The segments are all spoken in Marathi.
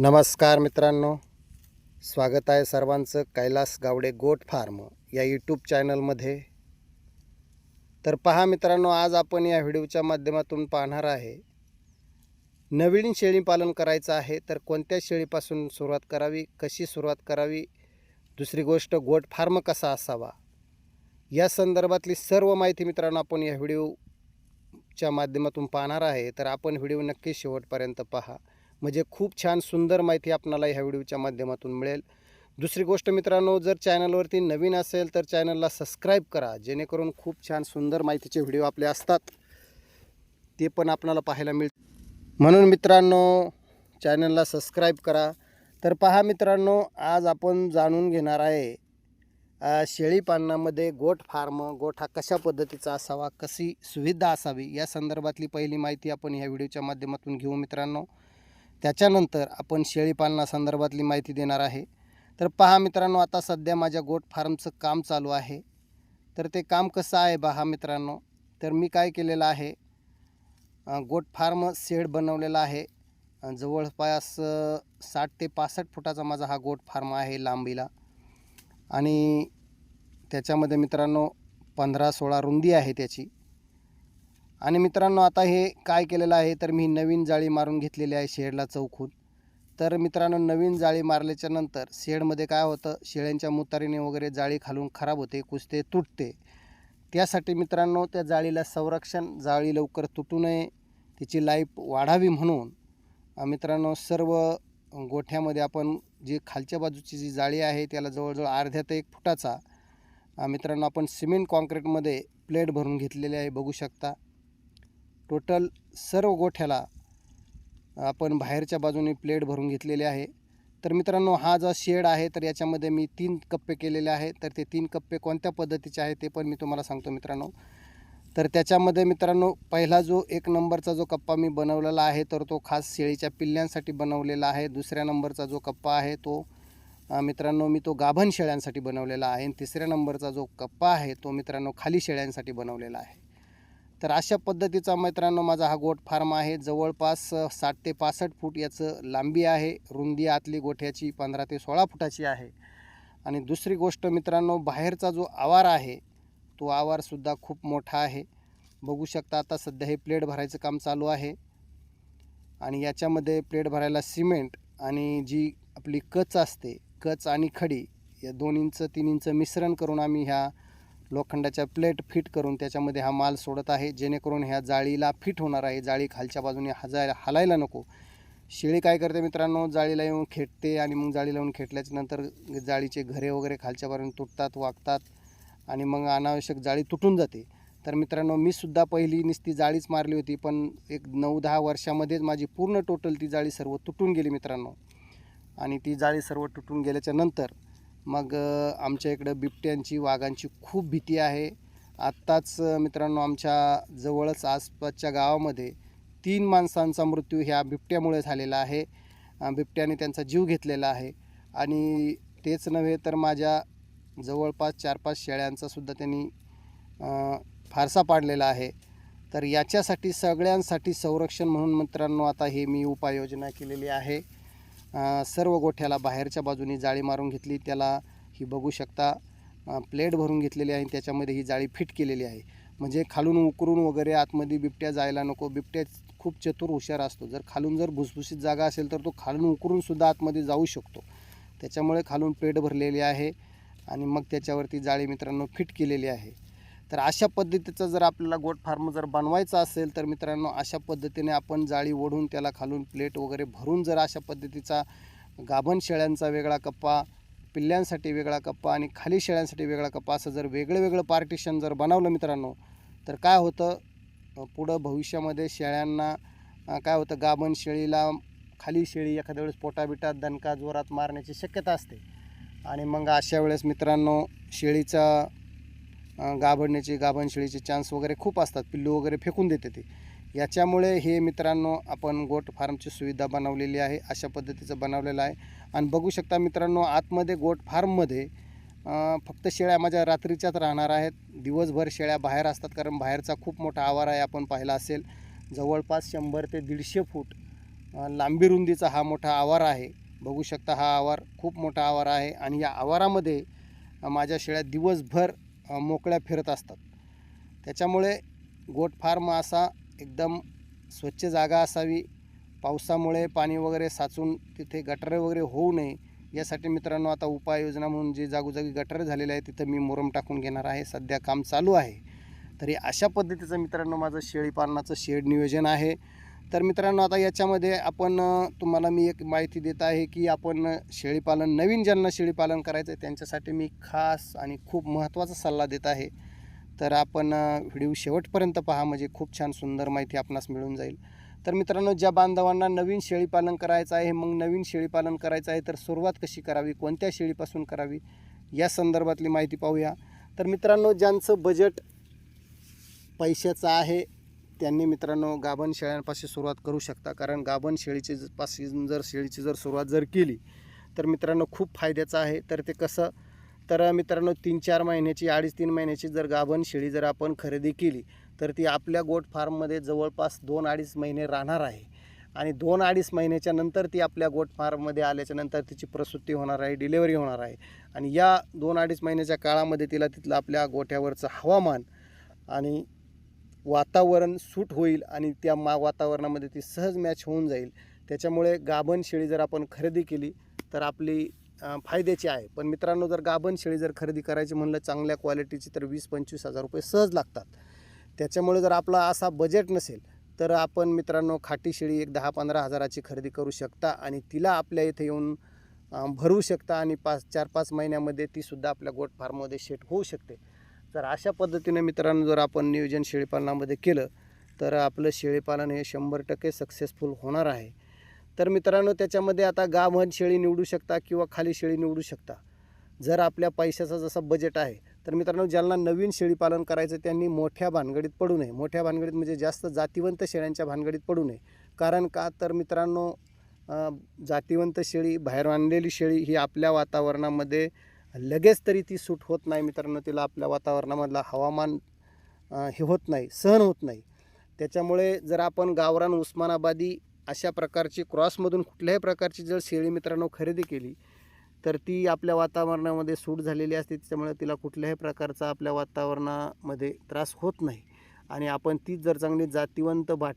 नमस्कार मित्रांनो. स्वागत आहे सर्वांचं कैलास गावडे गोट फार्म या यूट्यूब चॅनलमध्ये. तर पहा मित्रांनो आज आपण या व्हिडिओच्या माध्यमातून पाहणार आहे नवीन शेळी पालन करायचं आहे तर कोणत्या शेळीपासून सुरुवात करावी कशी सुरुवात करावी दुसरी गोष्ट गोट फार्म कसा असावा या संदर्भातली सर्व माहिती मित्रांनो आपण या व्हिडिओच्या माध्यमातून पाहणार आहे. तर आपण व्हिडिओ नक्की शेवटपर्यंत पहा. म्हणजे खूप छान सुंदर माहिती आपणाला ह्या व्हिडिओच्या माध्यमातून मिळेल. दुसरी गोष्ट मित्रांनो जर चॅनलवरती नवीन असेल तर चॅनलला सबस्क्राईब करा जेणेकरून खूप छान सुंदर माहितीचे व्हिडिओ आपले असतात. ते पण आपणाला पाहायला मिळ म्हणून मित्रांनो चॅनलला सबस्क्राईब करा. तर पहा मित्रांनो आज आपण जाणून घेणार आहे शेळी पालनामध्ये गोट फार्म गोठ हा कशा पद्धतीचा असावा कशी सुविधा असावी या संदर्भातली पहिली माहिती आपण ह्या व्हिडिओच्या माध्यमातून घेऊ मित्रांनो. त्याच्यानंतर आपण शेळीपालनासंदर्भातली माहिती देणार आहे. तर पहा मित्रांनो आता सध्या माझ्या गोट फार्मचं काम चालू आहे. तर ते काम कसं आहे पहा मित्रांनो. तर मी काय केलेलं आहे गोट फार्म शेड बनवलेला आहे. जवळपास साठ ते पासष्ट फुटाचा माझा हा गोट फार्म आहे लांबीला. आणि त्याच्यामध्ये मित्रांनो पंधरा सोळा रुंदी आहे त्याची. आणि मित्रांनो आता हे काय केलेलं आहे? तर मी नवीन जाळी मारून घेतलेली आहे शेडला चौकून. तर मित्रांनो नवीन जाळी मारल्याच्या नंतर शेडमध्ये काय होतं? शेळ्यांच्या मुतारीने वगैरे जाळी खालून खराब होते कुसते तुटते. त्यासाठी मित्रांनो त्या जाळीला संरक्षण जाळी लवकर तुटू नये तिची लाईफ वाढावी म्हणून मित्रांनो सर्व गोठ्यामध्ये आपण जी खालच्या बाजूची जी जाळी आहे त्याला जवळजवळ अर्ध्या ते एक फुटाचा मित्रांनो आपण सिमेंट कॉन्क्रीटमध्ये प्लेट भरून घेतलेली आहे बघू शकता. टोटल सर्व गोठ्याला आपण बाहेरच्या बाजूने प्लेट भरून घेतलेले आहे. तर मित्रांनो हा जो शेड आहे तर याच्यामध्ये मी तीन कप्पे केलेले आहे. तर ते तीन कप्पे कोणत्या पद्धतीचे आहे ते पण मी तुम्हाला सांगतो मित्रांनो. तर त्याच्यामध्ये मित्रांनो पहिला जो एक नंबरचा जो कप्पा मी बनवलेला आहे तर तो खास शेळीच्या पिल्ल्यांसाठी बनवलेला आहे. दुसऱ्या नंबरचा जो कप्पा आहे तो मित्रांनो मी तो गाभण शेळ्यांसाठी बनवलेला आहे. आणि तिसऱ्या नंबरचा जो कप्पा आहे तो मित्रांनो खाली शेळ्यांसाठी बनवलेला आहे. तर अशा पद्धतीचा मित्रांनो माझा हा गोट फार्म आहे. जवळपास साठ ते पासष्ट फूट याचं लांबी आहे. रुंदी आतली गोठ्याची पंधरा ते सोळा फुटाची आहे. आणि दुसरी गोष्ट मित्रांनो बाहेरचा जो आवार आहे तो आवारसुद्धा खूप मोठा आहे. बघू शकता आता सध्या हे प्लेट भरायचं काम चालू आहे. आणि याच्यामध्ये प्लेट भरायला सिमेंट आणि जी आपली कच असते कच आणि खडी या दोन इंच तीन इंच मिश्रण करून आम्ही ह्या लोखंडाच्या प्लेट फिट करून त्याच्यामध्ये हा माल सोडत आहे. जेणेकरून ह्या जाळीला फिट होणार आहे. जाळी खालच्या बाजूने हजायला हलायला नको. शेळी काय करते मित्रांनो? जाळीला येऊन खेटते आणि मग जाळीला येऊन खेटल्याच्या नंतर जाळीचे घरे वगैरे खालच्या बाजूने तुटतात वागतात आणि मग अनावश्यक जाळी तुटून जाते. तर मित्रांनो मी सुद्धा पहिली नुसती जाळीच मारली होती पण एक नऊ दहा वर्षामध्येच माझी पूर्ण टोटल ती जाळी सर्व तुटून गेली मित्रांनो. आणि ती जाळी सर्व तुटून गेल्याच्यानंतर मग आमच्या इकडं बिबट्यांची वाघांची खूप भीती आहे. आत्ताच मित्रांनो आमच्या जवळच आसपासच्या गावामध्ये तीन माणसांचा मृत्यू ह्या बिबट्यामुळे झालेला आहे. बिबट्याने त्यांचा जीव घेतलेला आहे. आणि तेच नव्हे तर माझ्या जवळपास चार पाच शेळ्यांचासुद्धा त्यांनी फारसा पाडलेला आहे. तर याच्यासाठी सगळ्यांसाठी संरक्षण म्हणून मित्रांनो आता हे मी उपाययोजना केलेली आहे. सर्व गोठ्याला बाहेरच्या बाजूनी जाळी मारून घेतली. त्याला ही बघू शकता प्लेट भरून घेतलेली आहे त्याच्यामध्ये ही जाळी फिट केलेली आहे. म्हणजे खालून उकरून वगैरे आतमध्ये बिबट्या जायला नको. बिबट्या खूप चतुर हुशार असतो. जर खालून जर भुसभुशीत जागा असेल तर तो खालून उकरूनसुद्धा आतमध्ये जाऊ शकतो. त्याच्यामुळे खालून प्लेट भरलेली आहे आणि मग त्याच्यावरती जाळी मित्रांनो फिट केलेली आहे. तर अशा पद्धतीचं जर आपल्याला गोट फार्म जर बनवायचा असेल तर मित्रांनो अशा पद्धतीने आपण जाळी ओढून त्याला खालून प्लेट वगैरे भरून जर अशा पद्धतीचा गाभण शेळ्यांचा वेगळा कप्पा पिल्ल्यांसाठी वेगळा कप्पा आणि खाली शेळ्यांसाठी वेगळा कप्पा असं जर वेगळं वेगळं पार्टिशन जर बनवलं मित्रांनो तर काय होतं? पुढं भविष्यामध्ये शेळ्यांना काय होतं? गाभण शेळीला खाली शेळी एखाद्या वेळेस पोटाबिटात दणका जोरात मारण्याची शक्यता असते. आणि मग अशा वेळेस मित्रांनो शेळीचा गाभडण्याचे गाभणशिळीचे चान्स वगैरे खूप असतात. पिल्लू वगैरे फेकून देते ते. याच्यामुळे हे मित्रांनो आपण गोट फार्मची सुविधा बनवलेली आहे. अशा पद्धतीचं बनवलेलं आहे. आणि बघू शकता मित्रांनो आतमध्ये गोट फार्ममध्ये फक्त शेळ्या माझ्या रात्रीच्याच राहणार आहेत. दिवसभर शेळ्या बाहेर असतात कारण बाहेरचा खूप मोठा आवार आहे आपण पाहिला असेल. जवळपास शंभर ते दीडशे फूट लांबी रुंदीचा हा मोठा आवार आहे. बघू शकता हा आवार खूप मोठा आवार आहे. आणि या आवारामध्ये माझ्या शेळ्या दिवसभर मोकळ्या फिरत असतात. त्याच्यामुळे गोट फार्म असा एकदम स्वच्छ जागा असावी. पावसामुळे पाणी वगैरे साचून तिथे गटारे वगैरे होऊ नये. यासाठी मित्रांनो आता उपाययोजना म्हणून जे जागोजागी गटारे झालेले आहे तिथं मी मुरम टाकून घेणार आहे. सध्या काम चालू आहे. तरी अशा पद्धतीचं मित्रांनो माझं शेळीपालनाचं शेड नियोजन आहे. तर मित्रांनो आता याच्यामध्ये आपण तुम्हाला मी एक माहिती देत आहे की आपण शेळीपालन नवीन ज्यांना शेळीपालन करायचं आहे त्यांच्यासाठी मी खास आणि खूप महत्त्वाचा सल्ला देत आहे. तर आपण व्हिडिओ शेवटपर्यंत पहा म्हणजे खूप छान सुंदर माहिती आपणास मिळून जाईल. तर मित्रांनो ज्या बांधवांना नवीन शेळीपालन करायचं आहे मग नवीन शेळीपालन करायचं आहे तर सुरुवात कशी करावी कोणत्या शेळीपासून करावी या संदर्भातली माहिती पाहूया. तर मित्रांनो ज्यांचं बजेट पैशाचं आहे त्यांनी मित्रांनो गाभण शेळ्यांपासून सुरुवात करू शकता. कारण गाभण शेळीची पासून जर शेळीची जर सुरुवात जर केली तर मित्रांनो खूप फायद्याचं आहे. तर ते कसं तर मित्रांनो तीन चार महिन्याची अडीच तीन महिन्याची जर गाभण शेळी जर आपण खरेदी केली तर ती आपल्या गोट फार्ममध्ये जवळपास दोन अडीच महिने राहणार आहे. आणि दोन अडीच महिन्याच्या नंतर ती आपल्या गोट फार्ममध्ये आल्याच्यानंतर तिची प्रसूती होणार आहे डिलेवरी होणार आहे. आणि या दोन अडीच महिन्याच्या काळामध्ये तिला तिथलं आपल्या गोठ्यावरचं हवामान आणि वातावरण सूट होईल आणि त्या मा वातावरणामध्ये ती सहज मॅच होऊन जाईल. त्याच्यामुळे गाभण शेळी जर आपण खरेदी केली तर आपली फायद्याची आहे. पण मित्रांनो जर गाभण शेळी जर खरेदी करायची म्हणलं चांगल्या क्वालिटीची तर वीस पंचवीस हजार रुपये सहज लागतात. त्याच्यामुळे जर आपला असा बजेट नसेल तर आपण मित्रांनो खाटी शेळी एक दहा पंधरा हजाराची खरेदी करू शकता आणि तिला आपल्या इथे येऊन भरू शकता आणि पाच चार पाच महिन्यामध्ये तीसुद्धा आपल्या गोट फार्ममध्ये शेट होऊ शकते. तर अशा पद्धतीने मित्रांनो जर आपण नियोजन शेळीपालनामध्ये केलं तर आपलं शेळीपालन हे शंभर टक्के सक्सेसफुल होणार आहे. तर मित्रांनो त्याच्यामध्ये आता गाभण शेळी निवडू शकता किंवा खाली शेळी निवडू शकता. जर आपल्या पैशाचा जसा बजेट आहे तर मित्रांनो ज्यांना नवीन शेळीपालन करायचं त्यांनी मोठ्या भानगडीत पडू नये. मोठ्या भानगडीत म्हणजे जास्त जातीवंत शेळ्यांच्या भानगडीत पडू नये. कारण का? तर मित्रांनो जातिवंत जातीवंत शेळी बाहेर आणलेली शेळी ही आपल्या वातावरणामध्ये लगेच तरी ती सूट होत नाही मित्रांनो. तिला आपल्या वातावरणामधला हवामान हे होत नाही सहन होत नाही. त्याच्यामुळे जर आपण गावरान उस्मानाबादी अशा प्रकारची क्रॉसमधून कुठल्याही प्रकारची जर शेळी मित्रांनो खरेदी केली तर ती आपल्या वातावरणामध्ये सूट झालेली असते. त्याच्यामुळे तिला कुठल्याही प्रकारचा आपल्या वातावरणामध्ये त्रास होत नाही. आणि आपण तीच जर चांगली जातीवंत भा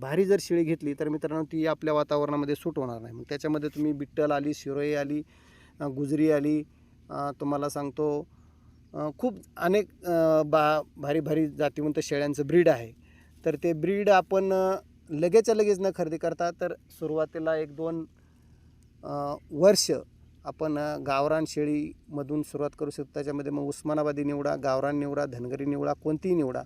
भारी जर शेळी घेतली तर मित्रांनो ती आपल्या वातावरणामध्ये सूट होणार नाही. मग त्याच्यामध्ये तुम्ही बिट्टल आली शिरोई आली गुजरी आली तुम्हाला सांगतो खूप अनेक बा भारी भारी जातीवंत शेळ्यांचं ब्रीड आहे. तर ते ब्रीड आपण अं, लगेचच्या लगेच न खरेदी करता तर सुरुवातीला एक दोन वर्ष आपण गावरान शेळीमधून सुरुवात करू शकतो. त्याच्यामध्ये मग उस्मानाबादी निवडा गावरान निवडा धनगरी निवडा कोणतीही निवडा.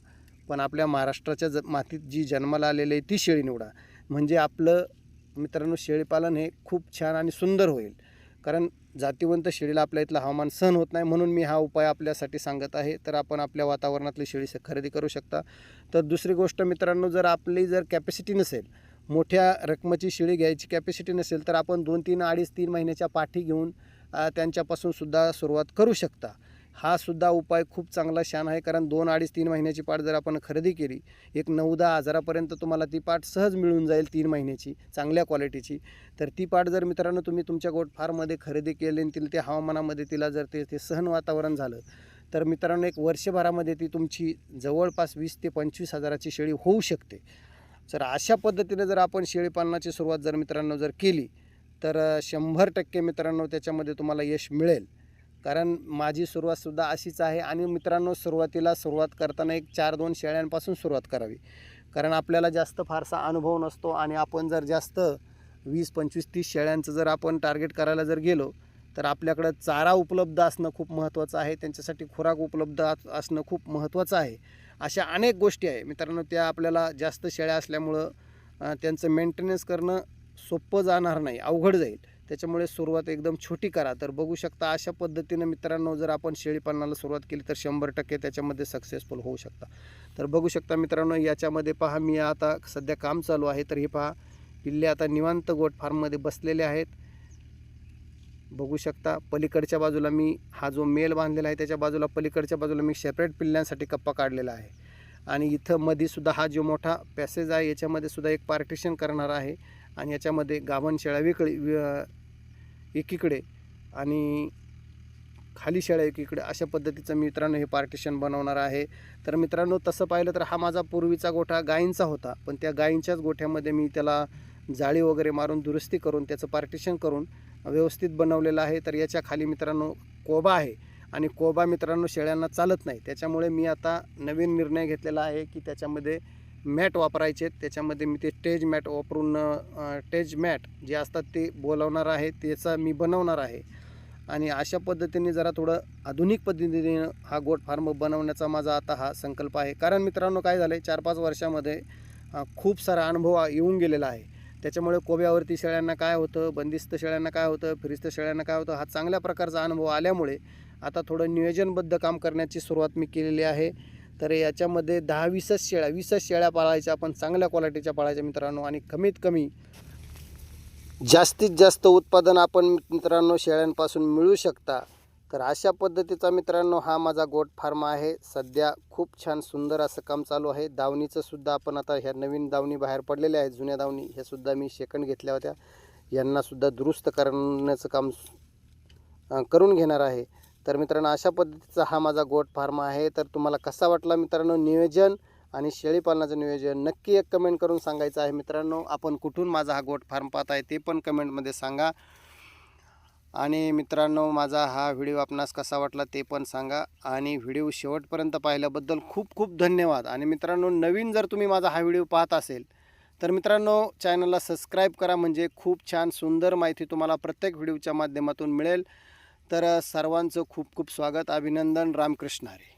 पण आपल्या महाराष्ट्राच्या ज मातीत जी जन्माला आलेली आहे ती शेळी निवडा. म्हणजे आपलं मित्रांनो शेळीपालन हे खूप छान आणि सुंदर होईल. कारण जातीवंत शेळीला आपल्या इथलं हवामान सहन होत नाही म्हणून मी हा उपाय आपल्यासाठी सांगत आहे. तर आपण आपल्या वातावरणातली शेळी खरेदी करू शकता. तर दुसरी गोष्ट मित्रांनो जर आपली जर कॅपॅसिटी नसेल मोठ्या रकमेची शेळी घ्यायची कॅपॅसिटी नसेल तर आपण दोन तीन अडीच तीन महिन्याच्या पाठी घेऊन त्यांच्यापासूनसुद्धा त्यांच्यापासून सुद्धा सुरुवात करू शकता. हा सुद्धा उपाय खूप चांगला शान आहे. कारण दोन अडीच तीन महिन्याची पाठ जर आपण खरेदी केली एक नऊ दहा हजारापर्यंत तुम्हाला ती पाठ सहज मिळून जाईल तीन महिन्याची चांगल्या क्वालिटीची. तर ती पाठ जर मित्रांनो तुम्ही तुमच्या गोट फार्ममध्ये खरेदी केली आणि तिला त्या हवामानामध्ये तिला जर ते ते सहन वातावरण झालं तर मित्रांनो एक वर्षभरामध्ये ती तुमची जवळपास वीस ते पंचवीस हजाराची शेळी होऊ शकते. जर अशा पद्धतीने जर आपण शेळीपालनाची सुरुवात जर मित्रांनो जर केली तर शंभर टक्के मित्रांनो त्याच्यामध्ये तुम्हाला यश मिळेल. कारण माझी सुरुवातसुद्धा अशीच आहे आणि मित्रांनो सुरुवातीला सुरुवात करताना एक चार दोन शेळ्यांपासून सुरुवात करावी. कारण आपल्याला जास्त फारसा अनुभव नसतो आणि आपण जर जास्त वीस पंचवीस तीस शेळ्यांचं जर आपण टार्गेट करायला जर गेलो तर आपल्याकडं चारा उपलब्ध असणं खूप महत्त्वाचं आहे. त्यांच्यासाठी खुराक उपलब्ध अस- असणं खूप महत्त्वाचं आहे. अशा अनेक गोष्टी आहे. मित्रांनो त्या आपल्याला जास्त शेळ्या असल्यामुळं त्यांचं मेंटेनन्स करणं सोपं जाणार नाही. अवघड जाईल. त्याच्यामुळे सुरुवात एकदम छोटी करा. तर बघू शकता अशा पद्धतीनं मित्रांनो जर आपण शेळीपालनाला सुरुवात केली तर शंभर टक्के त्याच्यामध्ये सक्सेसफुल होऊ शकता. तर बघू शकता मित्रांनो याच्यामध्ये पहा मी आता सध्या काम चालू आहे. तर हे पहा पिल्ले आता निवांत गोट फार्ममध्ये बसलेले आहेत. बघू शकता पलीकडच्या बाजूला मी हा जो मेल बांधलेला आहे त्याच्या बाजूला पलीकडच्या बाजूला मी सेपरेट पिल्ल्यांसाठी कप्पा काढलेला आहे. आणि इथं मध्ये सुद्धा हा जो मोठा पॅसेज आहे याच्यामध्ये सुद्धा एक पार्टिशन करणार आहे. आणि याच्यामध्ये गाभण शेळ्या विकळी एकीकडे आणि खाली शेळ्या एकीकडे अशा पद्धतीचं मित्रांनो हे पार्टिशन बनवणार आहे. तर मित्रांनो तसं पाहिलं तर हा माझा पूर्वीचा गोठा गायींचा होता. पण त्या गायींच्याच गोठ्यामध्ये मी त्याला जाळी वगैरे मारून दुरुस्ती करून त्याचं पार्टिशन करून व्यवस्थित बनवलेलं आहे. तर याच्या खाली मित्रांनो कोबा आहे. आणि कोबा मित्रांनो शेळ्यांना चालत नाही. त्याच्यामुळे मी आता नवीन निर्णय घेतलेला आहे की त्याच्यामध्ये मॅट वापरायचे त्याच्यामध्ये मी ते टेज मॅट वापरून टेज मॅट जे असतात ते बोलवणार आहे. त्याचा मी बनवणार आहे. आणि अशा पद्धतीने जरा थोडं आधुनिक पद्धतीने हा गोट फार्म बनवण्याचा माझा आता हा संकल्प आहे. कारण मित्रांनो काय झालं आहे चार पाच वर्षामध्ये खूप सारा अनुभव येऊन गेलेला आहे. त्याच्यामुळे कोब्यावरती शेळ्यांना काय होतं? बंदिस्त शेळ्यांना काय होतं? फिरिस्त शेळ्यांना काय होतं? हा चांगल्या प्रकारचा अनुभव आल्यामुळे आता थोडं नियोजनबद्ध काम करण्याची सुरुवात मी केलेली आहे. तर याच्यामध्ये दहा वीसच शेळ्या वीसच शेळ्या पाळायच्या आपण चांगल्या क्वालिटीच्या पाळायच्या मित्रांनो. आणि कमीत कमी जास्तीत जास्त उत्पादन आपण मित्रांनो शेळ्यांपासून मिळू शकता. तर अशा पद्धतीचा मित्रांनो हा माझा गोट फार्म आहे. सध्या खूप छान सुंदर असं काम चालू आहे. दावणीचं सुद्धा आपण आता ह्या नवीन दावणी बाहेर पडलेल्या आहेत. जुन्या दावणी ह्या सुद्धा मी शेकंड घेतल्या होत्या. यांनासुद्धा दुरुस्त करण्याचं काम करून घेणार आहे. तर मित्रांनो अशा पद्धतीचा हा माझा गोट फार्म आहे. तर तुम्हाला कसा वाटला मित्रांनो नियोजन आणि शेळीपालनाचं नियोजन? नक्की एक कमेंट करून सांगायचं आहे मित्रांनो. आपण कुठून माझा हा गोट फार्म पाहत आहे ते पण कमेंटमध्ये सांगा. आणि मित्रांनो माझा हा व्हिडिओ आपणास कसा वाटला ते पण सांगा. आणि व्हिडिओ शेवटपर्यंत पाहिल्याबद्दल खूप खूप धन्यवाद. आणि मित्रांनो नवीन जर तुम्ही माझा हा व्हिडिओ पाहत असेल तर मित्रांनो चॅनलला सबस्क्राईब करा. म्हणजे खूप छान सुंदर माहिती तुम्हाला प्रत्येक व्हिडिओच्या माध्यमातून मिळेल. तर सर्वांचं खूप खूप स्वागत अभिनंदन रामकृष्ण हरे.